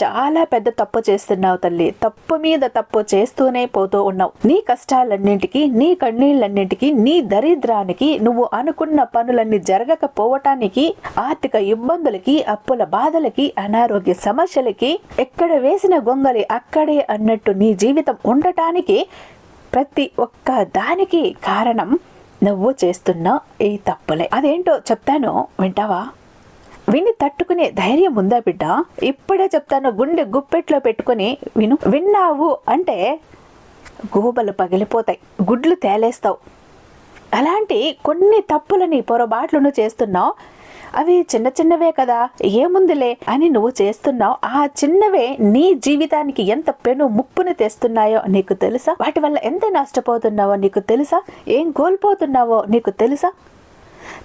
చాలా పెద్ద తప్పు చేస్తున్నావు తల్లి. తప్పు మీద తప్పు చేస్తూనే పోతూ ఉన్నావు. నీ కష్టాలన్నింటికి నీ కన్నీళ్ళన్నింటికి నీ దరిద్రానికి నువ్వు అనుకున్న పనులన్నీ జరగకపోవటానికి ఆర్థిక ఇబ్బందులకి అప్పుల బాధలకి అనారోగ్య సమస్యలకి ఎక్కడ వేసిన గొంగలి అక్కడే అన్నట్టు నీ జీవితం ఉండటానికి ప్రతి ఒక్క దానికి కారణం నువ్వు చేస్తున్న ఈ తప్పులే. అదేంటో చెప్తాను వింటావా? విని తట్టుకునే ధైర్యం ఉందా బిడ్డ? ఇప్పుడే చెప్తాను గుండె గుప్పెట్లో పెట్టుకుని విను. విన్నావు అంటే గోబలు పగిలిపోతాయి గుడ్లు తేలేస్తావు. అలాంటి కొన్ని తప్పులని పొరపాట్లను చేస్తున్నావు. అవి చిన్న చిన్నవే కదా ఏముందిలే అని నువ్వు చేస్తున్నావు. ఆ చిన్నవే నీ జీవితానికి ఎంత పెను ముప్పును తెస్తున్నాయో నీకు తెలుసా? వాటి వల్ల ఎంత నష్టపోతున్నావో నీకు తెలుసా? ఏం కోల్పోతున్నావో నీకు తెలుసా?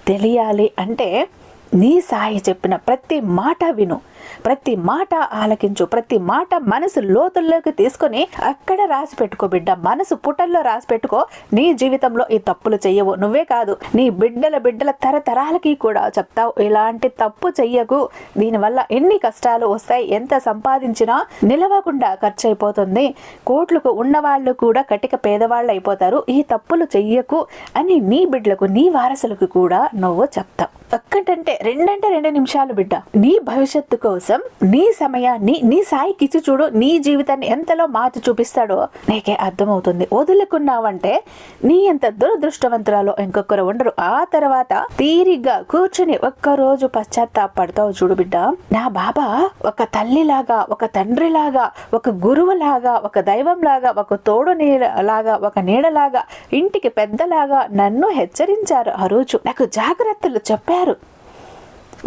తెలియాలి అంటే నీ సాయి చెప్పిన ప్రతి మాట విను. ప్రతి మాట ఆలకించు ప్రతి మాట మనసు లోతుల్లోకి తీసుకొని అక్కడ రాసి పెట్టుకో బిడ్డ మనసు పుటల్లో రాసి పెట్టుకో. నీ జీవితంలో ఈ తప్పులు చెయ్యవు నువ్వే కాదు. నీ బిడ్డల బిడ్డల తరతరాలకి కూడా చెప్తావు ఇలాంటి తప్పు చెయ్యకు. దీనివల్ల ఎన్ని కష్టాలు వస్తాయి ఎంత సంపాదించినా నిలవకుండా ఖర్చు అయిపోతుంది కోట్లకు ఉన్నవాళ్ళు కూడా కటిక పేదవాళ్ళు అయిపోతారు ఈ తప్పులు చెయ్యకు అని నీ బిడ్డలకు నీ వారసులకు కూడా నువ్వు చెప్తావు. ఒక్కటంటే రెండంటే రెండు నిమిషాలు బిడ్డ. నీ భవిష్యత్తు కోసం నీ సమయాన్ని నీ సాయికి ఇచ్చి చూడు నీ జీవితాన్ని ఎంతలో మార్చి చూపిస్తాడో నీకే అర్థమవుతుంది. వదులుకున్నావంటే నీ ఎంత దురదృష్టవంతురాలో ఇంకొకరు ఉండరు. ఆ తర్వాత తీరిగ్గా కూర్చుని ఒక్కరోజు పశ్చాత్తాపడతావు చూడు బిడ్డ. నా బాబా ఒక తల్లిలాగా ఒక తండ్రిలాగా ఒక గురువులాగా ఒక దైవంలాగా ఒక తోడు నీడ లాగా ఒక నీడలాగా ఇంటికి పెద్దలాగా నన్ను హెచ్చరించారు ఆ రోజు. నాకు జాగ్రత్తలు చెప్పారు.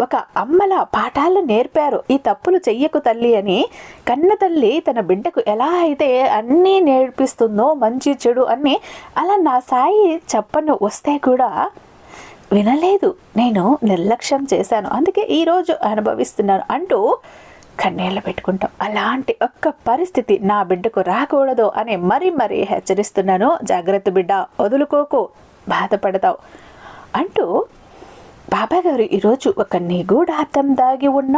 ఒక అమ్మల పాఠాలు నేర్పారు. ఈ తప్పులు చెయ్యకు తల్లి అని కన్న తల్లి తన బిడ్డకు ఎలా అయితే అన్నీ నేర్పిస్తుందో మంచి చెడు అన్నీ అలా నా సాయి చెప్పను వస్తే కూడా వినలేదు. నేను నిర్లక్ష్యం చేశాను. అందుకే ఈరోజు అనుభవిస్తున్నాను అంటూ కన్నీళ్ళు పెట్టుకుంటాం. అలాంటి ఒక్క పరిస్థితి నా బిడ్డకు రాకూడదు అని మరీ మరీ హెచ్చరిస్తున్నాను. జాగ్రత్త బిడ్డ వదులుకోకు బాధపడతావు అంటూ బాబా గారు ఈరోజు ఒక నిగూఢార్థం దాగి ఉన్న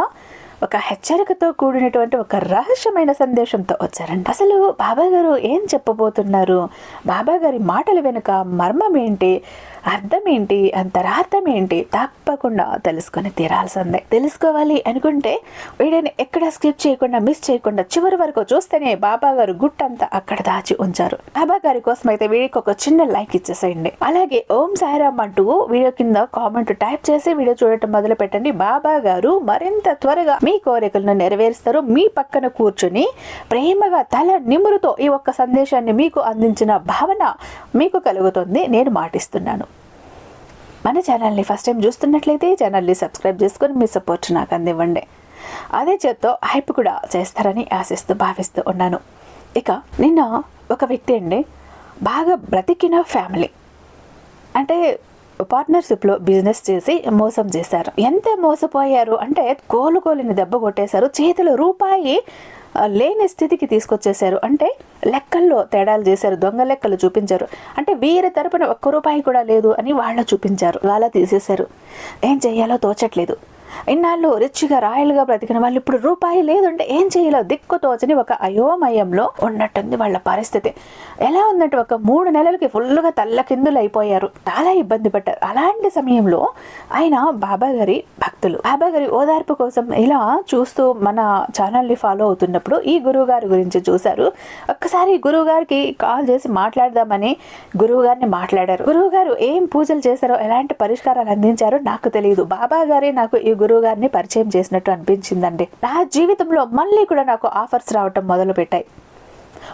ఒక హెచ్చరికతో కూడినటువంటి ఒక రహస్యమైన సందేశంతో వచ్చారండి అసలు బాబా గారు ఏం చెప్పబోతున్నారు? బాబా గారి మాటల వెనుక మర్మం ఏంటి? అర్థం ఏంటి అంతరార్థం ఏంటి తప్పకుండా తెలుసుకొని తీరాల్సిందే. తెలుసుకోవాలి అనుకుంటే వీడియోని ఎక్కడ స్కిప్ చేయకుండా మిస్ చేయకుండా చివరి వరకు చూస్తేనే బాబా గారు గుట్టంతా అక్కడ దాచి ఉంచారు. బాబా గారి కోసం అయితే వీడియోకి ఒక చిన్న లైక్ ఇచ్చేసేయండి. అలాగే ఓం సాయిరామ్ అంటూ వీడియో కింద కామెంట్ టైప్ చేసి వీడియో చూడటం మొదలు పెట్టండి. బాబా గారు మరింత త్వరగా మీ కోరికలను నెరవేరుస్తారు. మీ పక్కన కూర్చుని ప్రేమగా తల నిమురుతో ఈ ఒక్క సందేశాన్ని మీకు అందించిన భావన మీకు కలుగుతుంది. నేను మాటిస్తున్నాను. మన ఛానల్ని ఫస్ట్ టైం చూస్తున్నట్లయితే ఛానల్ని సబ్స్క్రైబ్ చేసుకొని మీ సపోర్ట్ నాకు అందివ్వండి. అదే చేత్తో హైప్ కూడా చేస్తారని ఆశిస్తూ భావిస్తూ ఉన్నాను. ఇక నిన్న ఒక వ్యక్తి అండి బాగా బ్రతికిన ఫ్యామిలీ అంటే పార్ట్నర్షిప్లో బిజినెస్ చేసి మోసం చేశారు. ఎంత మోసపోయారు అంటే కోలుకోలేని దెబ్బ కొట్టేశారు. చేతిలో రూపాయి లేని స్థితికి తీసుకొచ్చేశారు. అంటే లెక్కల్లో తేడాలు చేశారు దొంగ లెక్కలు చూపించారు. అంటే వీరి తరపున ఒక్క రూపాయి కూడా లేదు అని వాళ్ళు చూపించారు వాళ్ళ తీసేశారు. ఏం చేయాలో తోచట్లేదు. ఇన్నాళ్ళు రిచ్గా రాయలుగా బ్రతికిన వాళ్ళు ఇప్పుడు రూపాయి లేదంటే ఏం చేయాలో దిక్కు తోచని ఒక అయోమయంలో ఉన్నట్టుంది వాళ్ళ పరిస్థితి. ఎలా ఉందంటే ఒక మూడు నెలలకి ఫుల్గా తల్లకిందులు అయిపోయారు. చాలా ఇబ్బంది పడ్డారు. అలాంటి సమయంలో ఆయన బాబా గారి భక్తులు. బాబా గారి ఓదార్పు కోసం ఇలా చూస్తూ మన ఛానల్ని ఫాలో అవుతున్నప్పుడు ఈ గురువు గారి గురించి చూశారు. ఒక్కసారి గురువు గారికి కాల్ చేసి మాట్లాడదామని గురువు గారిని మాట్లాడారు. గురువు గారు ఏం పూజలు చేశారో ఎలాంటి పరిష్కారాలు అందించారో నాకు తెలియదు బాబా గారే నాకు ఈ గురువు గారిని పరిచయం చేసినట్టు అనిపించిందండి. నా జీవితంలో మళ్ళీ కూడా నాకు ఆఫర్స్ రావటం మొదలు పెట్టాయి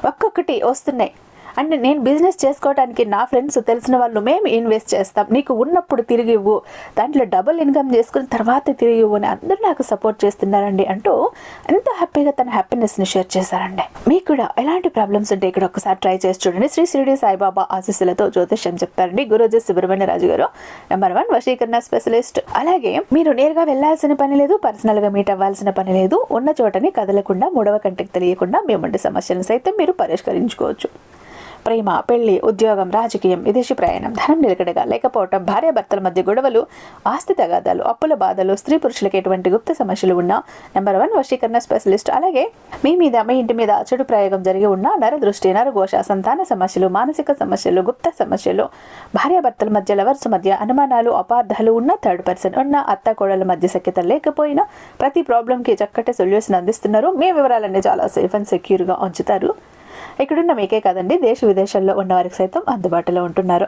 ఒక్కొక్కటి వస్తున్నాయి. అండ్ నేను బిజినెస్ చేసుకోవడానికి నా ఫ్రెండ్స్ తెలిసిన వాళ్ళు మేము ఇన్వెస్ట్ చేస్తాం. నీకు ఉన్నప్పుడు తిరిగి ఇవ్వు. దాంట్లో డబుల్ ఇన్కమ్ చేసుకుని తర్వాత తిరిగి ఇవ్వు అని అందరూ నాకు సపోర్ట్ చేస్తున్నారండి. అంటూ ఎంత హ్యాపీగా తన హ్యాపీనెస్ని షేర్ చేశారండి. మీకు కూడా ఎలాంటి ప్రాబ్లమ్స్ ఉంటే ఇక్కడ ఒకసారి ట్రై చేసి చూడండి. శ్రీ షిరిడి సాయిబాబా ఆశీస్సులతో జ్యోతిష్యం చెప్తారండి. గురుజీ సుబ్రహ్మణ్య రాజు గారు నెంబర్ వన్ వశీకరణ స్పెషలిస్ట్. అలాగే మీరు నేరుగా వెళ్ళాల్సిన పని లేదు పర్సనల్గా మీట్ అవ్వాల్సిన పని లేదు. ఉన్న చోటని కదలకుండా మూడవ కంటికి తెలియకుండా మేము సమస్యలను సైతం మీరు పరిష్కరించుకోవచ్చు. ప్రేమ పెళ్ళి ఉద్యోగం రాజకీయం విదేశీ ప్రయాణం ధనం నిలకడగా లేకపోవటం భార్యాభర్తల మధ్య గొడవలు ఆస్తి తగాదాలు అప్పుల బాధలు స్త్రీ పురుషులకు ఎటువంటి గుప్త సమస్యలు ఉన్నా నెంబర్ వన్ వశీకరణ స్పెషలిస్ట్. అలాగే మీ మీద మీ ఇంటి మీద చెడు ప్రయోగం జరిగి ఉన్న నరదృష్టి నరఘోష సంతాన సమస్యలు మానసిక సమస్యలు గుప్త సమస్యలు భార్యాభర్తల మధ్య లవర్స్ మధ్య అనుమానాలు అపార్థాలు ఉన్న థర్డ్ పర్సన్ ఉన్న అత్త కోడల మధ్య సఖ్యత లేకపోయినా ప్రతి ప్రాబ్లంకి చక్కటి సొల్యూషన్ అందిస్తున్నారు. మీ వివరాలన్నీ చాలా సేఫ్ అండ్ సెక్యూర్గా ఉంచుతారు. ఇక్కడున్న మీకే కాదండి దేశ విదేశాల్లో ఉన్న వారికి సైతం అందుబాటులో ఉంటున్నారు.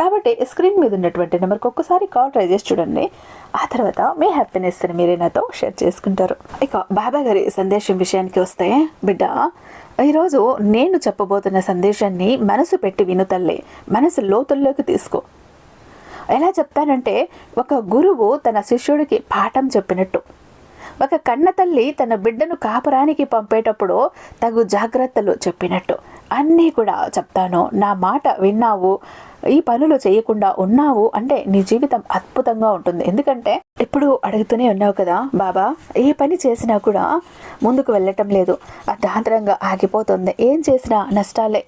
కాబట్టి స్క్రీన్ మీద ఉన్నటువంటి నెంబర్కి ఒక్కసారి కాల్ ట్రై చేసి చూడండి. ఆ తర్వాత మీ హ్యాపీనెస్ని మీరే నాతో షేర్ చేసుకుంటారు. ఇక బాబా గారి సందేశం విషయానికి వస్తే బిడ్డ ఈరోజు నేను చెప్పబోతున్న సందేశాన్ని మనసు పెట్టి విను తల్లి మనసు లోతుల్లోకి తీసుకో. ఎలా చెప్తానంటే ఒక గురువు తన శిష్యుడికి పాఠం చెప్పినట్టు. ఒక కన్న తల్లి తన బిడ్డను కాపురానికి పంపేటప్పుడు తగు జాగ్రత్తలు చెప్పినట్టు. అన్నీ కూడా చెప్తాను. నా మాట విన్నావు. ఈ పనులు చేయకుండా ఉన్నావు అంటే నీ జీవితం అద్భుతంగా ఉంటుంది. ఎందుకంటే ఎప్పుడు అడుగుతూనే ఉన్నావు కదా బాబా. ఏ పని చేసినా కూడా ముందుకు వెళ్ళటం లేదు. అర్ధాంతరంగా ఆగిపోతుంది. ఏం చేసినా నష్టాలే.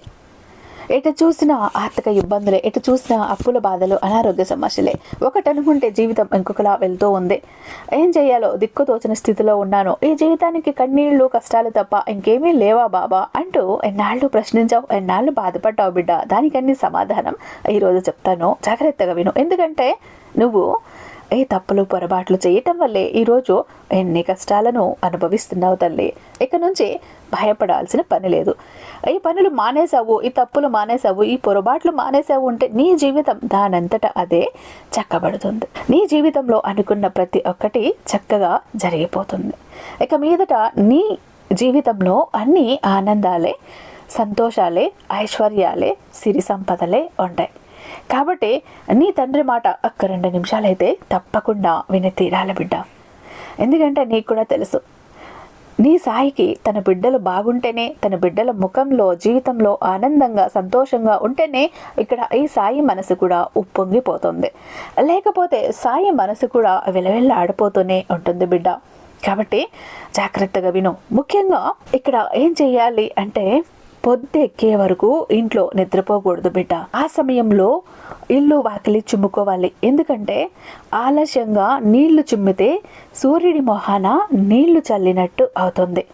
ఎటు చూసినా ఆర్థిక ఇబ్బందులే ఎటు చూసినా అప్పుల బాధలు అనారోగ్య సమస్యలే. ఒకటనుకుంటే జీవితం ఇంకొకలా వెళ్తూ ఉంది. ఏం చేయాలో దిక్కు తోచిన స్థితిలో ఉన్నాను. ఈ జీవితానికి కన్నీళ్ళు కష్టాలు తప్ప ఇంకేమీ లేవా బాబా? అంటూ ఎన్నాళ్ళు ప్రశ్నించావు ఎన్నాళ్ళు బాధపడ్డావు బిడ్డ? దానికన్నీ సమాధానం ఈరోజు చెప్తాను. జాగ్రత్తగా విను. ఎందుకంటే నువ్వు ఏ తప్పులు పొరపాట్లు చేయటం వల్లే ఈరోజు ఎన్ని కష్టాలను అనుభవిస్తున్నావు తల్లి. ఇక నుంచి భయపడాల్సిన పని లేదు. ఈ పనులు మానేసావు ఈ తప్పులు మానేసావు ఈ పొరపాట్లు మానేసావు ఉంటే నీ జీవితం దానంతట అదే చక్కబడుతుంది. నీ జీవితంలో అనుకున్న ప్రతి ఒక్కటి చక్కగా జరిగిపోతుంది. ఇక మీదట నీ జీవితంలో అన్ని ఆనందాలే సంతోషాలే ఐశ్వర్యాలే సిరి సంపదలే ఉంటాయి. కాబట్టి నీ తండ్రి మాట ఒక్క రెండు నిమిషాలైతే తప్పకుండా విని తీరాల బిడ్డ. ఎందుకంటే నీకు కూడా తెలుసు నీ సాయికి తన బిడ్డలు బాగుంటేనే తన బిడ్డల ముఖంలో జీవితంలో ఆనందంగా సంతోషంగా ఉంటేనే ఇక్కడ ఈ సాయి మనసు కూడా ఉప్పొంగిపోతుంది. లేకపోతే సాయి మనసు కూడా వెలవెల్ల ఆడిపోతూనే ఉంటుంది బిడ్డ. కాబట్టి జాగ్రత్తగా విను. ముఖ్యంగా ఇక్కడ ఏం చేయాలి అంటే పొద్దెక్కే వరకు ఇంట్లో నిద్రపోకూడదు బిడ్డ. ఆ సమయంలో ఇల్లు వాకిలి చిమ్ముకోవాలి. ఎందుకంటే ఆలస్యంగా నీళ్ళు చిమ్మితే సూర్యుడి మొహాన నీళ్ళు చల్లినట్టు అవుతుంది.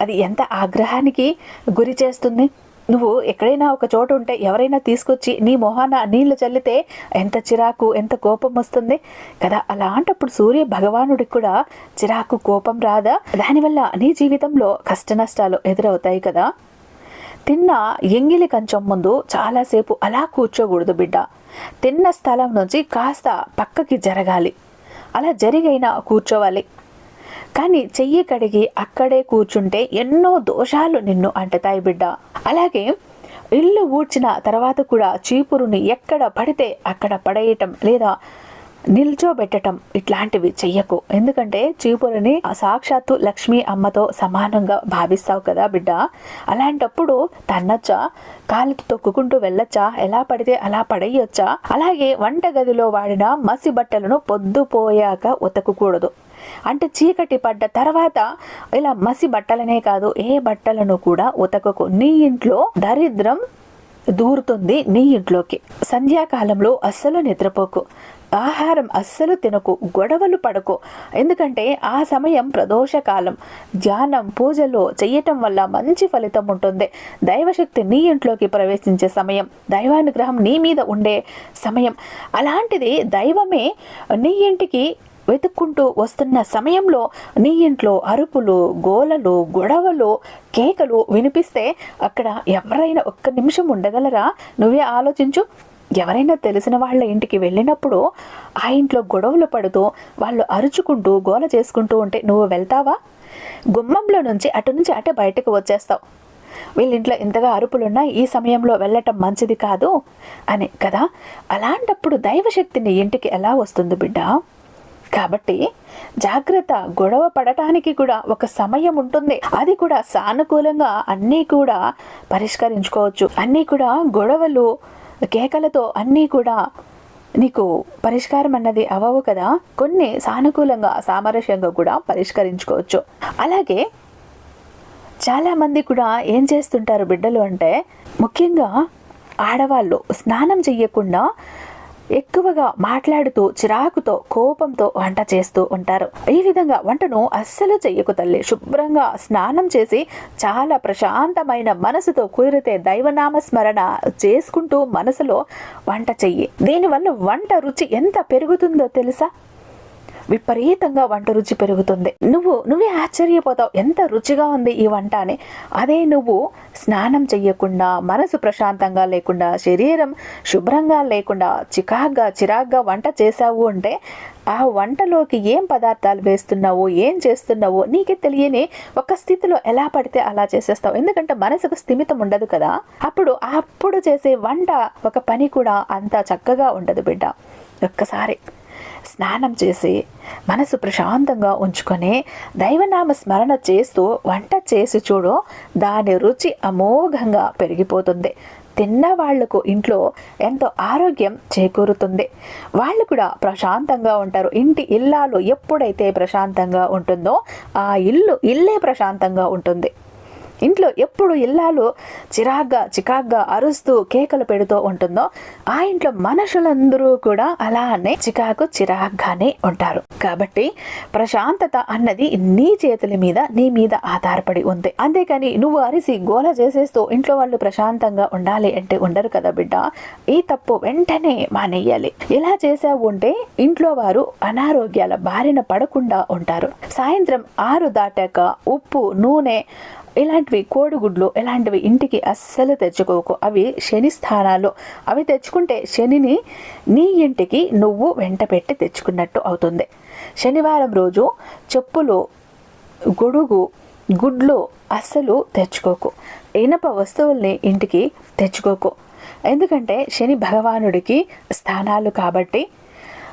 అది ఎంత ఆగ్రహానికి గురి చేస్తుంది? నువ్వు ఎక్కడైనా ఒక చోట ఉంటే ఎవరైనా తీసుకొచ్చి నీ మొహాన నీళ్ళు చల్లితే ఎంత చిరాకు ఎంత కోపం వస్తుంది? కదా అలాంటప్పుడు సూర్య భగవానుడికి కూడా చిరాకు కోపం రాదా? దానివల్ల నీ జీవితంలో కష్ట నష్టాలు ఎదురవుతాయి కదా. తిన్న ఎంగిలి కంచం ముందు చాలాసేపు అలా కూర్చోకూడదు బిడ్డ. తిన్న స్థలం నుంచి కాస్త పక్కకి జరగాలి. అలా జరిగైనా కూర్చోవాలి. కానీ చెయ్యి కడిగి అక్కడే కూర్చుంటే ఎన్నో దోషాలు నిన్ను అంటుతాయి బిడ్డ. అలాగే ఇల్లు ఊడ్చిన తర్వాత కూడా చీపురుని ఎక్కడ పడితే అక్కడ పడేయటం లేదా నిల్చోబెట్టడం ఇట్లాంటివి చెయ్యకు. ఎందుకంటే చీపురుని సాక్షాత్తు లక్ష్మీ అమ్మతో సమానంగా భావిస్తావు కదా బిడ్డ. అలాంటప్పుడు తన్నచ్చా? కాలుతో తొక్కుకుంటూ వెళ్ళొచ్చా? ఎలా పడితే అలా పడేయొచ్చా? అలాగే వంట గదిలో వాడిన మసి బట్టలను పొద్దుపోయాక ఉతకకూడదు. అంటే చీకటి పడ్డ తర్వాత ఇలా మసి బట్టలనే కాదు ఏ బట్టలను కూడా ఉతకకు. నీ ఇంట్లో దరిద్రం దూరుతుంది నీ ఇంట్లోకి. సంధ్యాకాలంలో అస్సలు నిద్రపోకు. ఆహారం అస్సలు తినకు గొడవలు పడకు. ఎందుకంటే ఆ సమయం ప్రదోషకాలం. ధ్యానం పూజలు చేయటం వల్ల మంచి ఫలితం ఉంటుంది. దైవశక్తి నీ ఇంట్లోకి ప్రవేశించే సమయం దైవానుగ్రహం నీ మీద ఉండే సమయం. అలాంటిది దైవమే నీ ఇంటికి వెతుక్కుంటూ వస్తున్న సమయంలో నీ ఇంట్లో అరుపులు గోలలు గొడవలు కేకలు వినిపిస్తే అక్కడ ఎవరైనా ఒక్క నిమిషం ఉండగలరా? నువ్వే ఆలోచించు. ఎవరైనా తెలిసిన వాళ్ళ ఇంటికి వెళ్ళినప్పుడు ఆ ఇంట్లో గొడవలు పడుతూ వాళ్ళు అరుచుకుంటూ గోల చేసుకుంటూ ఉంటే నువ్వు వెళ్తావా? గుమ్మంలో నుంచి అటు నుంచి అటే బయటకు వచ్చేస్తావు. వీళ్ళింట్లో ఇంతగా అరుపులున్నా ఈ సమయంలో వెళ్ళటం మంచిది కాదు అని కదా? అలాంటప్పుడు దైవశక్తిని ఇంటికి ఎలా వస్తుంది బిడ్డ? కాబట్టి జాగ్రత్త గొడవ పడటానికి కూడా ఒక సమయం ఉంటుంది. అది కూడా సానుకూలంగా అన్నీ కూడా పరిష్కరించుకోవచ్చు. అన్నీ కూడా గొడవలు కేకలతో అన్నీ కూడా నీకు పరిష్కారం అన్నది అవ్వవు కదా. కొన్ని సానుకూలంగా సామరస్యంగా కూడా పరిష్కరించుకోవచ్చు. అలాగే చాలామంది కూడా ఏం చేస్తుంటారు బిడ్డలు అంటే ముఖ్యంగా ఆడవాళ్ళు స్నానం చెయ్యకుండా ఎక్కువగా మాట్లాడుతూ చిరాకుతో కోపంతో వంట చేస్తూ ఉంటారు. ఈ విధంగా వంటను అస్సలు చెయ్యకు తల్లి. శుభ్రంగా స్నానం చేసి చాలా ప్రశాంతమైన మనసుతో కుదిరితే దైవనామ స్మరణ చేసుకుంటూ మనసులో వంట చెయ్యి. దీనివల్ల వంట రుచి ఎంత పెరుగుతుందో తెలుసా? విపరీతంగా వంట రుచి పెరుగుతుంది. నువ్వు నువ్వే ఆశ్చర్యపోతావు. ఎంత రుచిగా ఉంది ఈ వంట అని. అదే నువ్వు స్నానం చెయ్యకుండా మనసు ప్రశాంతంగా లేకుండా శరీరం శుభ్రంగా లేకుండా చికాగ్గా చిరాగ్గా వంట చేశావు అంటే ఆ వంటలోకి ఏం పదార్థాలు వేస్తున్నావు ఏం చేస్తున్నావు నీకే తెలియని ఒక స్థితిలో ఎలా పడితే అలా చేసేస్తావు. ఎందుకంటే మనసుకు స్థిమితం ఉండదు కదా. అప్పుడు అప్పుడు చేసే వంట ఒక పని కూడా అంత చక్కగా ఉండదు బిడ్డ. ఒక్కసారి. స్నానం చేసి మనసు ప్రశాంతంగా ఉంచుకొని దైవనామ స్మరణ చేస్తూ వంట చేసి చూడు దాని రుచి అమోఘంగా పెరిగిపోతుంది. తిన్న వాళ్ళకు ఇంట్లో ఎంతో ఆరోగ్యం చేకూరుతుంది. వాళ్ళు కూడా ప్రశాంతంగా ఉంటారు. ఇంటి ఇల్లాలు ఎప్పుడైతే ప్రశాంతంగా ఉంటుందో ఆ ఇల్లు ఇల్లే ప్రశాంతంగా ఉంటుంది. ఇంట్లో ఎప్పుడు ఇల్లాలు చిరాగ్గా చికాగ్గా అరుస్తూ కేకలు పెడుతూ ఉంటుందో ఆ ఇంట్లో మనుషులందరూ కూడా అలానే చికాకు చిరాగ్గానే ఉంటారు. కాబట్టి ప్రశాంతత అన్నది నీ చేతుల మీద నీ మీద ఆధారపడి ఉంది. అంతేకాని నువ్వు అరిసి గోల చేసేస్తూ ఇంట్లో వాళ్ళు ప్రశాంతంగా ఉండాలి అంటే ఉండరు కదా బిడ్డ. ఈ తప్పు వెంటనే మానేయాలి. ఇలా చేసావు ఉంటే ఇంట్లో వారు అనారోగ్యాల బారిన పడకుండా ఉంటారు. సాయంత్రం ఆరు దాటాక ఉప్పు నూనె ఇలాంటి ఇలాంటివి కోడిగుడ్లు ఇలాంటివి ఇంటికి అస్సలు తెచ్చుకోకు. అవి శని స్థానాలు అవి తెచ్చుకుంటే శనిని నీ ఇంటికి నువ్వు వెంట పెట్టి తెచ్చుకున్నట్టు అవుతుంది. శనివారం రోజు చెప్పులు గొడుగు గుడ్లు అస్సలు తెచ్చుకోకు. ఇనప వస్తువుల్ని ఇంటికి తెచ్చుకోకు. ఎందుకంటే శని భగవానుడికి స్థానాలు కాబట్టి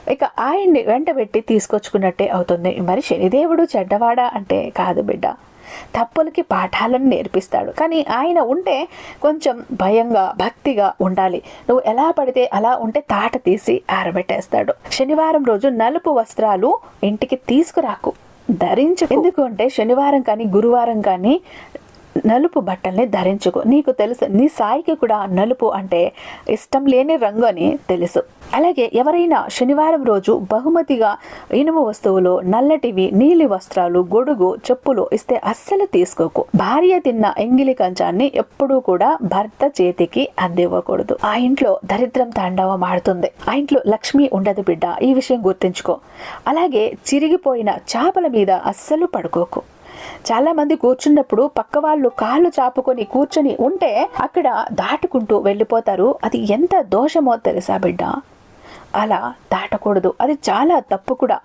ఇక ఆయన్ని వెంట పెట్టి తీసుకొచ్చుకున్నట్టే అవుతుంది. మరి శనిదేవుడు చెడ్డవాడా అంటే కాదు బిడ్డ. తప్పులకి పాఠాలను నేర్పిస్తాడు. కానీ ఆయన ఉంటే కొంచెం భయంగా భక్తిగా ఉండాలి. నువ్వు ఎలా పడితే అలా ఉంటే తాట తీసి ఆరబెట్టేస్తాడు. శనివారం రోజు నలుపు వస్త్రాలు ఇంటికి తీసుకురాకు. ధరించు ఎందుకు అంటే శనివారం కానీ గురువారం కానీ నలుపు బట్టల్ని ధరించుకో. నీకు తెలుసు నీ సాయికి కూడా నలుపు అంటే ఇష్టం లేని రంగు అని తెలుసు. అలాగే ఎవరైనా శనివారం రోజు బహుమతిగా ఇనుము వస్తువులు నల్లటివి నీలి వస్త్రాలు గొడుగు చెప్పులు ఇస్తే అస్సలు తీసుకోకు. భార్య తిన్న ఎంగిలి కంచాన్ని ఎప్పుడూ కూడా భర్త చేతికి అందివ్వకూడదు. ఆ ఇంట్లో దరిద్రం తాండవం ఆడుతుంది. ఆ ఇంట్లో లక్ష్మి ఉండదు బిడ్డ ఈ విషయం గుర్తుంచుకో. అలాగే చిరిగిపోయిన చేపల మీద అస్సలు పడుకోకు. చాలామంది కూర్చున్నప్పుడు పక్క వాళ్ళు కాళ్ళు చాపుకొని కూర్చొని ఉంటే అక్కడ దాటుకుంటూ వెళ్ళిపోతారు. అది ఎంత దోషమో తెలుసా బిడ్డ? అలా దాటకూడదు. అది చాలా తప్పు కూడా.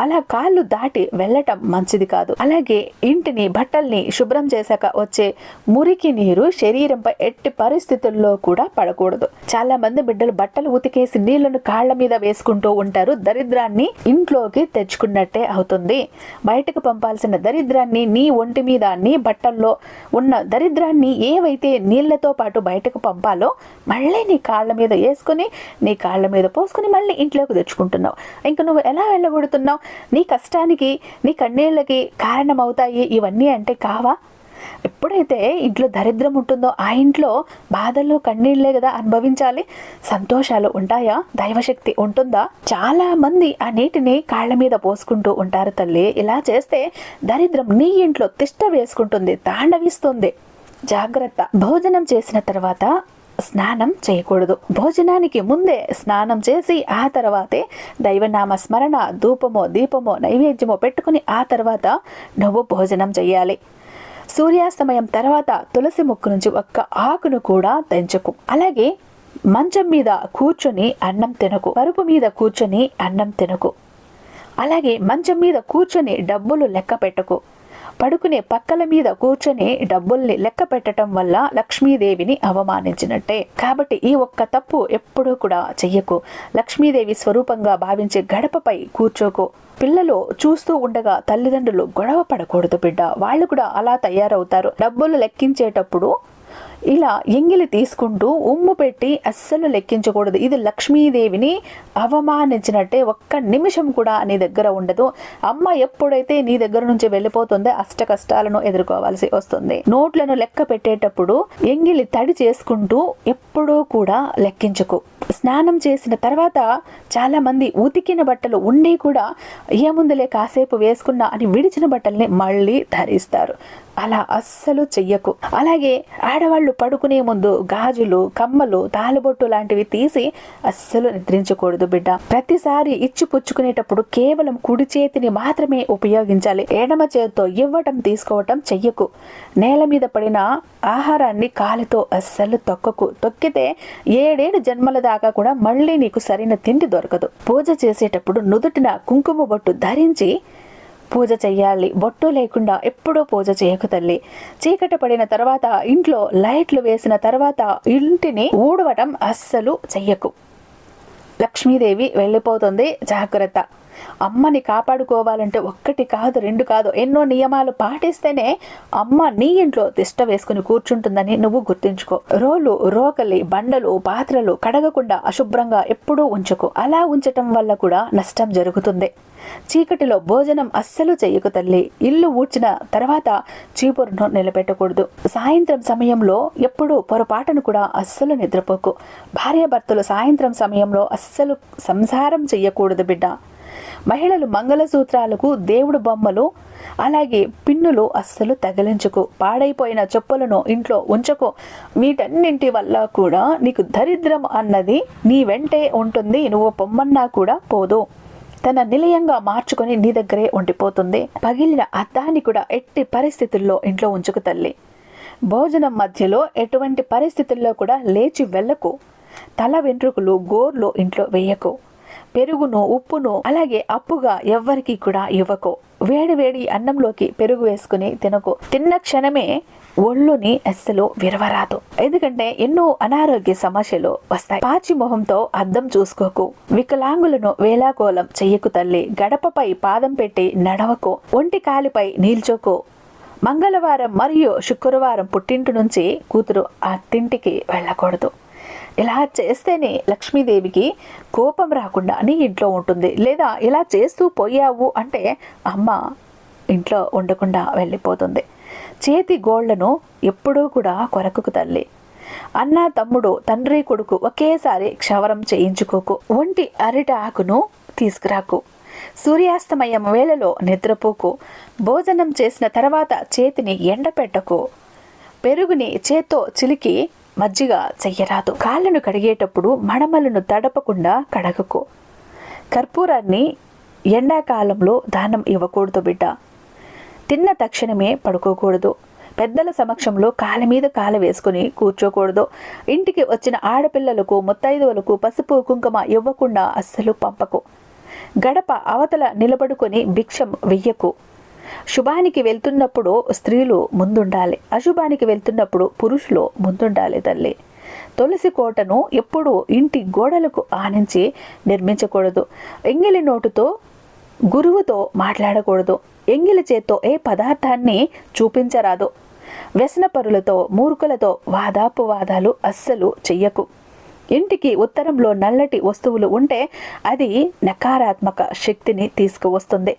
అలా కాళ్ళు దాటి వెళ్ళటం మంచిది కాదు. అలాగే ఇంటిని బట్టల్ని శుభ్రం చేశాక వచ్చే మురికి నీరు శరీరంపై ఎట్టి పరిస్థితుల్లో కూడా పడకూడదు. చాలా మంది బిడ్డలు బట్టలు ఉతికేసి నీళ్ళను కాళ్ళ మీద వేసుకుంటూ ఉంటారు. దరిద్రాన్ని ఇంట్లోకి తెచ్చుకున్నట్టే అవుతుంది. బయటకు పంపాల్సిన దరిద్రాన్ని నీ ఒంటి మీద నీ బట్టల్లో ఉన్న దరిద్రాన్ని ఏవైతే నీళ్ళతో పాటు బయటకు పంపాలో మళ్ళీ నీ కాళ్ళ మీద వేసుకుని నీ కాళ్ళ మీద పోసుకుని మళ్ళీ ఇంట్లోకి తెచ్చుకుంటున్నావు. ఇంకా నువ్వు ఎలా వెళ్ళగొడుతున్నావు? నీ కష్టానికి నీ కన్నీళ్ళకి కారణమవుతాయి ఇవన్నీ అంటే కావా? ఎప్పుడైతే ఇంట్లో దరిద్రం ఉంటుందో ఆ ఇంట్లో బాధలు కన్నీళ్ళే కదా అనుభవించాలి. సంతోషాలు ఉంటాయా? దైవశక్తి ఉంటుందా? చాలా మంది ఆ నీటిని కాళ్ళ మీద పోసుకుంటూ ఉంటారు తల్లి. ఇలా చేస్తే దరిద్రం నీ ఇంట్లో తిష్ట వేసుకుంటుంది తాండవిస్తుంది. జాగ్రత్త. భోజనం చేసిన తర్వాత స్నానం చేయకూడదు. భోజనానికి ముందే స్నానం చేసి ఆ తర్వాతే దైవనామ స్మరణ ధూపమో దీపమో నైవేద్యమో పెట్టుకుని ఆ తర్వాత నువ్వు భోజనం చేయాలి సూర్యాస్తమయం తర్వాత తులసి మొక్క నుంచి ఒక్క ఆకును కూడా తెంచకు. అలాగే మంచం మీద కూర్చొని అన్నం తినకు. పరుపు మీద కూర్చొని అన్నం తినకు. అలాగే మంచం మీద కూర్చొని డబ్బులు లెక్క పెట్టకు. పడుకునే పక్కల మీద కూర్చొని డబ్బుల్ని లెక్క పెట్టడం వల్ల లక్ష్మీదేవిని అవమానించినట్టే. కాబట్టి ఈ ఒక్క తప్పు ఎప్పుడూ కూడా చెయ్యకు. లక్ష్మీదేవి స్వరూపంగా భావించే గడపపై కూర్చోకు. పిల్లలు చూస్తూ ఉండగా తల్లిదండ్రులు గొడవ పడకూడదు బిడ్డ. వాళ్ళు కూడా అలా తయారవుతారు. డబ్బులు లెక్కించేటప్పుడు ఇలా ఎంగిలి తీసుకుంటూ ఉమ్ము పెట్టి అస్సలు లెక్కించకూడదు. ఇది లక్ష్మీదేవిని అవమానించినట్టే ఒక్క నిమిషం కూడా నీ దగ్గర ఉండదు. అమ్మ ఎప్పుడైతే నీ దగ్గర నుంచి వెళ్ళిపోతుందో అష్ట కష్టాలను ఎదుర్కోవాల్సి వస్తుంది. నోట్లను లెక్క పెట్టేటప్పుడు ఎంగిలి తడి చేసుకుంటూ ఎప్పుడూ కూడా లెక్కించకు. స్నానం చేసిన తర్వాత చాలా మంది ఉతికిన బట్టలు ఉండి కూడా ఏముందులే కాసేపు వేసుకున్నా అని విడిచిన బట్టల్ని మళ్ళీ ధరిస్తారు. అలా అస్సలు చెయ్యకు. అలాగే ఆడవాళ్ళు పడుకునే ముందు గాజులు కమ్మలు తాలుబొట్టు లాంటివి తీసి అస్సలు నిద్రించకూడదు బిడ్డ. ప్రతిసారి ఇచ్చి పుచ్చుకునేటప్పుడు కేవలం కుడి చేతిని మాత్రమే ఉపయోగించాలి. ఎడమ చేతితో ఇవ్వటం తీసుకోవటం చెయ్యకు. నేల మీద పడిన ఆహారాన్ని కాలితో అస్సలు తొక్కకు. తొక్కితే ఏడేడు జన్మల దాకా కూడా మళ్ళీ నీకు సరైన తిండి దొరకదు. పూజ చేసేటప్పుడు నుదుటిన కుంకుమ బొట్టు ధరించి పూజ చెయ్యాలి. బొట్టు లేకుండా ఎప్పుడూ పూజ చేయకు తల్లి. చీకటి పడిన తర్వాత ఇంట్లో లైట్లు వేసిన తర్వాత ఇంటిని ఊడవటం అస్సలు చెయ్యకు. లక్ష్మీదేవి వెళ్ళిపోతుంది జాగ్రత్త. అమ్మని కాపాడుకోవాలంటే ఒక్కటి కాదు రెండు కాదు ఎన్నో నియమాలు పాటిస్తేనే అమ్మ నీ ఇంట్లో తిష్ట వేసుకుని కూర్చుంటుందని నువ్వు గుర్తుంచుకో. రోలు రోకలి బండలు పాత్రలు కడగకుండా అశుభ్రంగా ఎప్పుడూ ఉంచకు. అలా ఉంచటం వల్ల కూడా నష్టం జరుగుతుంది. చీకటిలో భోజనం అస్సలు చేయకు తల్లి. ఇల్లు ఊడ్చిన తర్వాత చీపురును నిలబెట్టకూడదు. సాయంత్రం సమయంలో ఎప్పుడూ పొరపాటును కూడా అస్సలు నిద్రపోకు. భార్యాభర్తలు సాయంత్రం సమయంలో అస్సలు సంసారం చెయ్యకూడదు బిడ్డ. మహిళలు మంగళసూత్రాలకు దేవుడు బొమ్మలు అలాగే పిన్నులు అస్సలు తగిలించుకు. పాడైపోయిన చెప్పులను ఇంట్లో ఉంచకు. వీటన్నింటి వల్ల కూడా నీకు దరిద్రం అన్నది నీ వెంటే ఉంటుంది. నువ్వు పొమ్మన్నా కూడా పోదు. తన నిలయంగా మార్చుకొని నీ దగ్గరే ఉండిపోతుంది. పగిలిన అద్దాన్ని కూడా ఎట్టి పరిస్థితుల్లో ఇంట్లో ఉంచుకు తల్లి. భోజనం మధ్యలో ఎటువంటి పరిస్థితుల్లో కూడా లేచి వెళ్ళకు. తల వెంట్రుకలు గోర్లు ఇంట్లో వేయకు. పెరుగును ఉప్పును అలాగే అప్పుగా ఎవ్వరికి కూడా ఇవ్వకు. వేడి వేడి అన్నంలోకి పెరుగు వేసుకుని తినకు. తిన్న క్షణమే ఒళ్ళుని అస్సలు విరవరాదు. ఎందుకంటే ఎన్నో అనారోగ్య సమస్యలు వస్తాయి. పాచి మొహంతో అద్దం చూసుకోకు. వికలాంగులను వేలాకోలం చెయ్యకు తల్లి. గడపపై పాదం పెట్టి నడవకు. ఒంటి కాలిపై నీల్చోకు. మంగళవారం మరియు శుక్రవారం పుట్టింటి నుంచి కూతురు ఆ తింటికి వెళ్ళకూడదు. ఇలా చేస్తేనే లక్ష్మీదేవికి కోపం రాకుండా నీ ఇంట్లో ఉంటుంది. లేదా ఇలా చేస్తూ పోయావు అంటే అమ్మ ఇంట్లో ఉండకుండా వెళ్ళిపోతుంది. చేతి గోళ్ళను ఎప్పుడూ కూడా కొరకుకు తల్లి. అన్న తమ్ముడు తండ్రి కొడుకు ఒకేసారి క్షవరం చేయించుకోకు. ఒంటి అరిట ఆకును తీసుకురాకు. సూర్యాస్తమయం వేళలో నిద్రపోకు. భోజనం చేసిన తర్వాత చేతిని ఎండపెట్టకు. పెరుగుని చేత్తో చిలికి మజ్జిగ చెయ్యరాదు. కాళ్ళను కడిగేటప్పుడు మడమలను తడపకుండా కడగకు. కర్పూరాన్ని ఎండాకాలంలో దానం ఇవ్వకూడదు బిడ్డ. తిన్న తక్షణమే పడుకోకూడదు. పెద్దల సమక్షంలో కాళ్ళ మీద కాలు వేసుకుని కూర్చోకూడదు. ఇంటికి వచ్చిన ఆడపిల్లలకు ముత్తైదువులకు పసుపు కుంకుమ ఇవ్వకుండా అస్సలు పంపకు. గడప అవతల నిలబడుకొని భిక్షం వెయ్యకు. శుభానికి వెళ్తున్నప్పుడు స్త్రీలు ముందుండాలి. అశుభానికి వెళ్తున్నప్పుడు పురుషులు ముందుండాలి తల్లి. తులసి కోటను ఎప్పుడూ ఇంటి గోడలకు ఆనించి నిర్మించకూడదు. ఎంగిలి నోటుతో గురువుతో మాట్లాడకూడదు. ఎంగిలి చేత్తో ఏ పదార్థాన్ని చూపించరాదు. వ్యసనపరులతో మూర్ఖులతో వాదాపు వాదాలు అస్సలు చెయ్యకు. ఇంటికి ఉత్తరంలో నల్లటి వస్తువులు ఉంటే అది నకారాత్మక శక్తిని తీసుకువస్తుంది.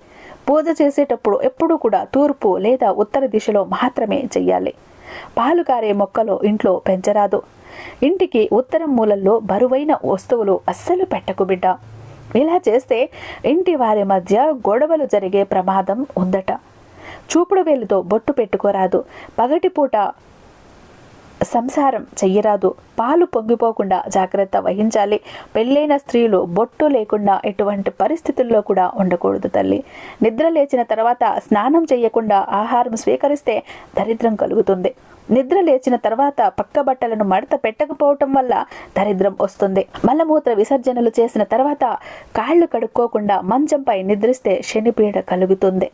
పూజ చేసేటప్పుడు ఎప్పుడూ కూడా తూర్పు లేదా ఉత్తర దిశలో మాత్రమే చెయ్యాలి. పాలు కారే మొక్కలు ఇంట్లో పెంచరాదు. ఇంటికి ఉత్తరం మూలల్లో బరువైన వస్తువులు అస్సలు పెట్టకు బిడ్డ. ఇలా చేస్తే ఇంటి వారి మధ్య గొడవలు జరిగే ప్రమాదం ఉందట. చూపుడు వేలుతో బొట్టు పెట్టుకోరాదు. పగటిపూట సంసారం చెయ్యరాదు. పాలు పొంగిపోకుండా జాగ్రత్త వహించాలి. పెళ్ళైన స్త్రీలు బొట్టు లేకుండా ఎటువంటి పరిస్థితుల్లో కూడా ఉండకూడదు తల్లి. నిద్ర లేచిన తర్వాత స్నానం చేయకుండా ఆహారం స్వీకరిస్తే దరిద్రం కలుగుతుంది. నిద్ర లేచిన తర్వాత పక్క బట్టలను మడత పెట్టకపోవటం వల్ల దరిద్రం వస్తుంది. మలమూత్ర విసర్జనలు చేసిన తర్వాత కాళ్ళు కడుక్కోకుండా మంచంపై నిద్రిస్తే శనిపీడ కలుగుతుంది.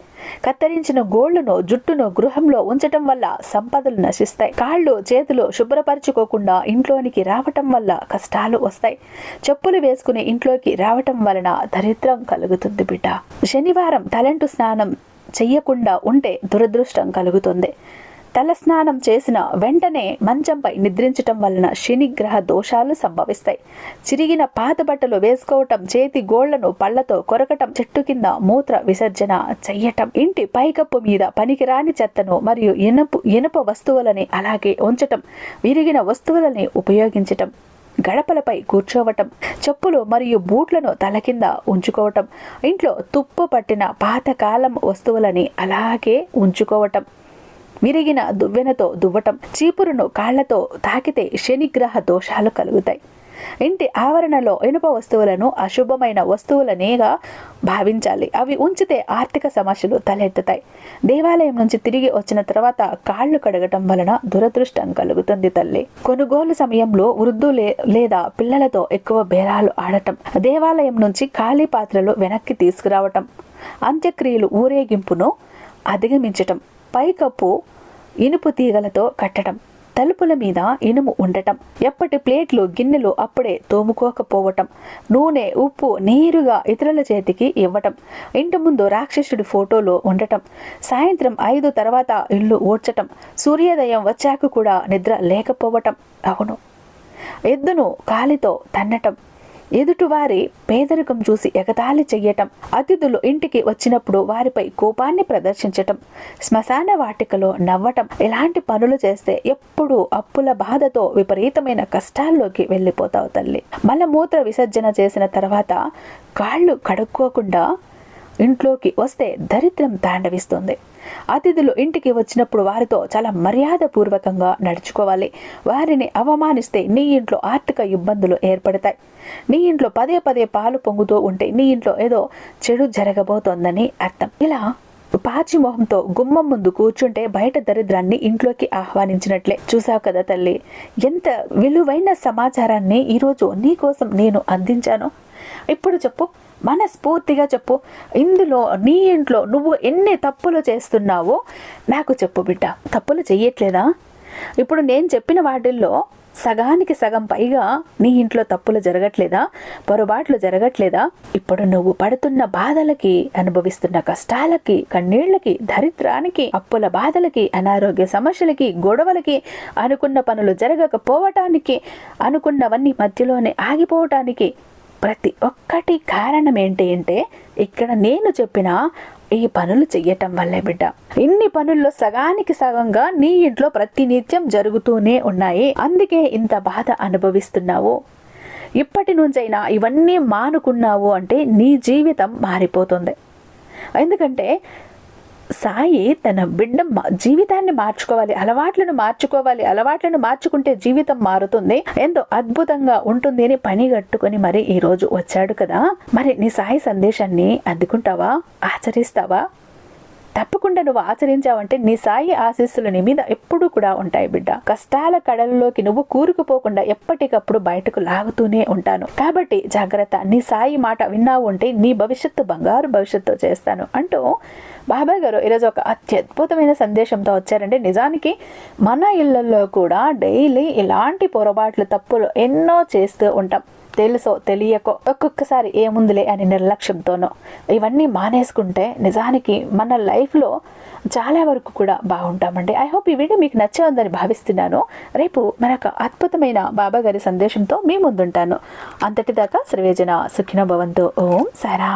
కత్తిరించిన గోళ్ళను జుట్టును గృహంలో ఉంచటం వల్ల సంపదలు నశిస్తాయి. కాళ్ళు చేతులు శుభ్రపరచుకోకుండా ఇంట్లోనికి రావటం వల్ల కష్టాలు వస్తాయి. చెప్పులు వేసుకుని ఇంట్లోకి రావటం వలన దరిద్రం కలుగుతుంది బిడ్డ. శనివారం తలంటు స్నానం చెయ్యకుండా ఉంటే దురదృష్టం కలుగుతుంది. తల స్నానం చేసిన వెంటనే మంచంపై నిద్రించటం వలన శనిగ్రహ దోషాలు సంభవిస్తాయి. చిరిగిన పాత బట్టలు వేసుకోవటం చేతి గోళ్ళను పళ్ళతో కొరకటం చెట్టు కింద మూత్ర విసర్జన చెయ్యటం ఇంటి పైకప్పు మీద పనికిరాని చెత్తను మరియు ఇనపు ఇనుప వస్తువులని అలాగే ఉంచటం విరిగిన వస్తువులని ఉపయోగించటం గడపలపై కూర్చోవటం చెప్పులు మరియు బూట్లను తల కింద ఉంచుకోవటం ఇంట్లో తుప్పు పట్టిన పాతకాలం వస్తువులని అలాగే ఉంచుకోవటం. విరిగిన దువ్వెనతో దువ్వటం చీపురును కాళ్ళతో తాకితే శనిగ్రహ దోషాలు కలుగుతాయి. ఇంటి ఆవరణలో ఇనుప వస్తువులను అశుభమైన వస్తువులనేగా భావించాలి. అవి ఉంచితే ఆర్థిక సమస్యలు తలెత్తుతాయి. దేవాలయం నుంచి తిరిగి వచ్చిన తర్వాత కాళ్ళు కడగటం వలన దురదృష్టం కలుగుతుంది తల్లి. కొనుగోలు సమయంలో వృద్ధు లేదా పిల్లలతో ఎక్కువ బేరాలు ఆడటం దేవాలయం నుంచి ఖాళీ పాత్రలు వెనక్కి తీసుకురావటం అంత్యక్రియలు ఊరేగింపును అధిగమించటం పైకప్పు ఇనుపు తీగలతో కట్టడం తలుపుల మీద ఇనుము ఉండటం ఎప్పటి ప్లేట్లు గిన్నెలు అప్పుడే తోముకోకపోవటం నూనె ఉప్పు నేరుగా ఇతరుల చేతికి ఇవ్వటం ఇంటి ముందు రాక్షసుడి ఫోటోలో ఉండటం సాయంత్రం ఐదు తర్వాత ఇల్లు ఊడ్చటం సూర్యోదయం వచ్చాక కూడా నిద్ర లేకపోవటం అవును. ఎద్దును కాలితో తన్నటం ఎదుటివారి పేదరికం చూసి ఎగతాళి చెయ్యటం అతిథులు ఇంటికి వచ్చినప్పుడు వారిపై కోపాన్ని ప్రదర్శించటం శ్మశాన వాటికలో నవ్వటం ఇలాంటి పనులు చేస్తే ఎప్పుడూ అప్పుల బాధతో విపరీతమైన కష్టాల్లోకి వెళ్ళిపోతావు తల్లి. మలమూత్ర విసర్జన చేసిన తర్వాత కాళ్ళు కడుక్కోకుండా ఇంట్లోకి వస్తే దరిద్రం తాండవిస్తుంది. అతిథులు ఇంటికి వచ్చినప్పుడు వారితో చాలా మర్యాదపూర్వకంగా నడుచుకోవాలి. వారిని అవమానిస్తే నీ ఇంట్లో ఆర్థిక ఇబ్బందులు ఏర్పడతాయి. నీ ఇంట్లో పదే పదే పాలు పొంగుతూ ఉంటే నీ ఇంట్లో ఏదో చెడు జరగబోతోందని అర్థం. ఇలా పాచి మొహంతో గుమ్మం ముందు కూర్చుంటే బయట దరిద్రాన్ని ఇంట్లోకి ఆహ్వానించినట్లే. చూసావు కదా తల్లి ఎంత విలువైన సమాచారాన్ని ఈరోజు నీకోసం నేను అందించాను. ఇప్పుడు చెప్పు. మనస్ఫూర్తిగా చెప్పు. ఇందులో నీ ఇంట్లో నువ్వు ఎన్ని తప్పులు చేస్తున్నావో నాకు చెప్పు బిడ్డ. తప్పులు చెయ్యట్లేదా? ఇప్పుడు నేను చెప్పిన వాటిల్లో సగానికి సగం పైగా నీ ఇంట్లో తప్పులు జరగట్లేదా? పొరపాట్లు జరగట్లేదా? ఇప్పుడు నువ్వు పడుతున్న బాధలకి అనుభవిస్తున్న కష్టాలకి కన్నీళ్ళకి దరిద్రానికి అప్పుల బాధలకి అనారోగ్య సమస్యలకి గొడవలకి అనుకున్న పనులు జరగకపోవటానికి అనుకున్నవన్నీ మధ్యలోనే ఆగిపోవటానికి ప్రతి ఒక్కటి కారణం ఏంటి అంటే ఇక్కడ నేను చెప్పిన ఈ పనులు చెయ్యటం వల్లే బిడ్డ. ఇన్ని పనుల్లో సగానికి సగంగా నీ ఇంట్లో ప్రతినిత్యం జరుగుతూనే ఉన్నాయి. అందుకే ఇంత బాధ అనుభవిస్తున్నావు. ఇప్పటి నుంచైనా ఇవన్నీ మానుకున్నావు అంటే నీ జీవితం మారిపోతుంది. ఎందుకంటే సాయి తన బిడ్డ జీవితాన్ని మార్చుకోవాలి అలవాట్లను మార్చుకోవాలి అలవాట్లను మార్చుకుంటే జీవితం మారుతుంది. ఎంతో అద్భుతంగా ఉంటుంది అని పని కట్టుకొని మరి ఈ రోజు వచ్చాడు కదా. మరి నీ సాయి సందేశాన్ని అందుకుంటావా? ఆచరిస్తావా? తప్పకుండా నువ్వు ఆచరించావంటే నీ సాయి ఆశీస్సులు నీ మీద ఎప్పుడూ కూడా ఉంటాయి బిడ్డ. కష్టాల కడలలోకి నువ్వు కూరుకుపోకుండా ఎప్పటికప్పుడు బయటకు లాగుతూనే ఉంటాను. కాబట్టి జాగ్రత్త నీ సాయి మాట విన్నావు ఉంటే నీ భవిష్యత్తు బంగారు భవిష్యత్తు చేస్తాను అంటూ బాబాయ్ గారు ఈరోజు ఒక అత్యద్భుతమైన సందేశంతో వచ్చారంటే నిజానికి మన ఇళ్ళలో కూడా డైలీ ఇలాంటి పొరపాట్లు తప్పులు ఎన్నో చేస్తూ ఉంటాం. తెలుసో తెలియకో ఒక్కొక్కసారి ఏముందిలే అని నిర్లక్ష్యంతోనో. ఇవన్నీ మానేసుకుంటే నిజానికి మన లైఫ్లో చాలా వరకు కూడా బాగుంటామండి. ఐ హోప్ ఈ వీడియో మీకు నచ్చే ఉందని భావిస్తున్నాను. రేపు మరొక అద్భుతమైన బాబా గారి సందేశంతో మీ ముందుంటాను. అంతటిదాకా శ్రీవేజన సుఖిన భవంతు. ఓం సారాం.